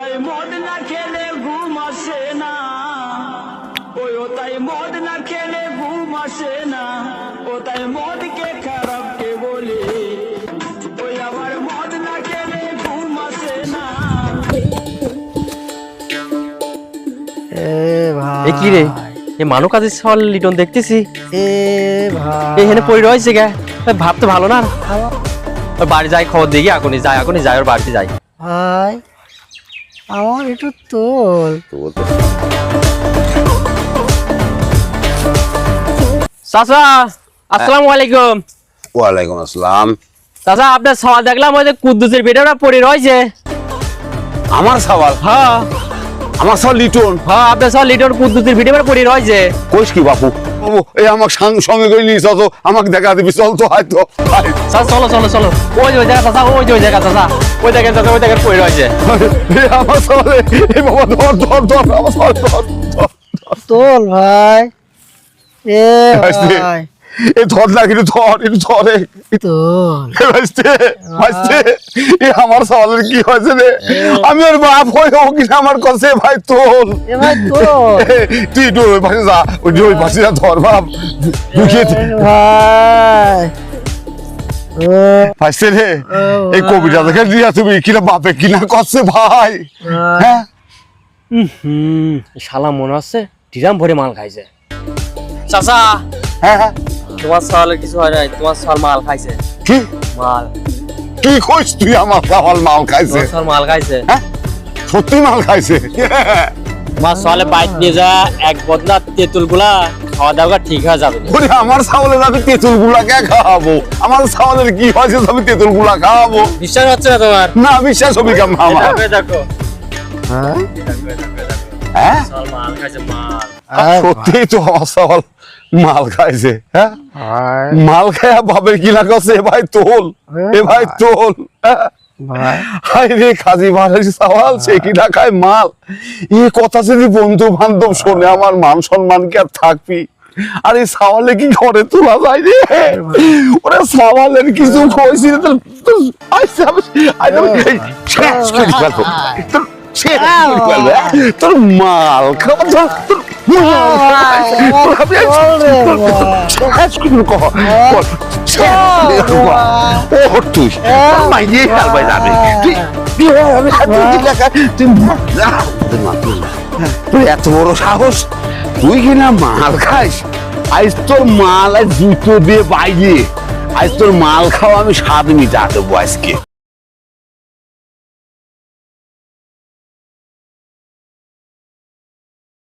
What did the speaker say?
তাই মদ না খেলে ঘুম আসে না। ওই ও তাই মদ না খেলে ঘুম আসে না। ও তাই মদকে খারাপ কে বলে? ওই আবার মদ না খেলে ঘুম আসে না। এ ভাই। এ কি রে? এ মানব কাজের সল লিটন দেখতেছি। এ ভাই। এখানে পড়ে রয়েছে গে ভাব তো ভালো না। বাড়ি যাই খবর দেখি এখনই যাই এখনই যাই ওর বাড়িতে যাই। ভাই। আমার একটু তোল। চাচা আসসালামু আলাইকুম। ওয়ালাইকুম আসসালাম। চাচা আপনার সওয়াল দেখলাম ওই যে কুদ্দুসের বেটাটা পড়ে রয়েছে। আমার সওয়াল? হ্যাঁ। আমার সওয়াল লিটন। হ্যাঁ আপনার সওয়াল লিটন কুদ্দুসের ভিডিও পড়ে রয়েছে। কইস কি বাপু? বাবু এই আমার সঙ্গে সঙ্গে করে নিয়ে চল তো আমাকে দেখা দিবি চল তো হয়তো চলো চলো চলো। ওই ওই জায়গা চাচা ওই ওই জায়গা চাচা। ওই জায়গায় চাচা ওই জায়গায় পড়ে রয়েছে। আমার সওয়ালে এই বাবা ধর ধর ধর আমার সওয়াল ধর ধর। তোল ভাই। এ ভাই এই ধর না কিন্তু ধর একটু ধরে তোল। ভাইস্তে ভাইস্তে এই আমার সওয়ালের কি হয়েছে রে? আমি ওর বাপ হয়ে ও কিনা আমার কাছে ভাই তোল। এ তুই একটু ওই পাশে যা ওই পাশে যা ধর বাপ। ঢুকিয়ে ভাই। রে এই কবিতা দেখে দিয়া তুমি কিনা বাপে কিনা করছে ভাই। হ্যাঁ? শালা মনে হচ্ছে ডিরাম ভরে মাল খাইছে। চাচা হ্যাঁ হ্যাঁ। তোমার সওয়ালের কিছু হয় নাই তোমার সওয়াল মাল খাইছে। কি? মাল। কি কইস তুই আমার সওয়াল মাল খাইছে? তোমার সওয়াল মাল খাইছে। হ্যাঁ? সত্যি মাল খাইছে? তোমার সওয়ালে বাইক নিয়ে যা এক বদলা তেঁতুলগুলা খাওয়া দাওয়া ঠিক হয়ে যাবে। ওরে আমার ছাগলের আমি তেঁতুলগুলা কে খাওয়াবো? আমার ছাগলের কি হয়েছে আমি তেঁতুলগুলা খাওয়াবো? বিশ্বাস হচ্ছে না তোমার? না বিশ্বাস হবি কেমন আমার? দেখো, হ্যাঁ? হ্যাঁ মাল খাইছে মাল। সত্যি তো মাল খাইছে হ্যাঁ? মাল খায়া করছে এ ভাই তোল এ ভাই তোল হ্যাঁ? হাই রে কাজী সওয়াল সে কি খায় মাল? এই কথা যদি বন্ধু বান্ধব শোনে আমার মান সম্মান কি আর থাকবি? আর এই সওয়ালে কি ঘরে তোলা যায় রে? ওরা সওয়ালের কিছু কইছি তো আইসা আইসা শেষ করে ফেলব। ফেলব হ্যাঁ? তোর মাল খাওয়া তোর তুই এত বড় সাহস তুই কিনা মাল খাইস আজ তোর মাল আর জুতো দিয়ে বাইরে আজ তোর মাল খাওয়া আমি স্বাদ মিটা দেবো আজকে।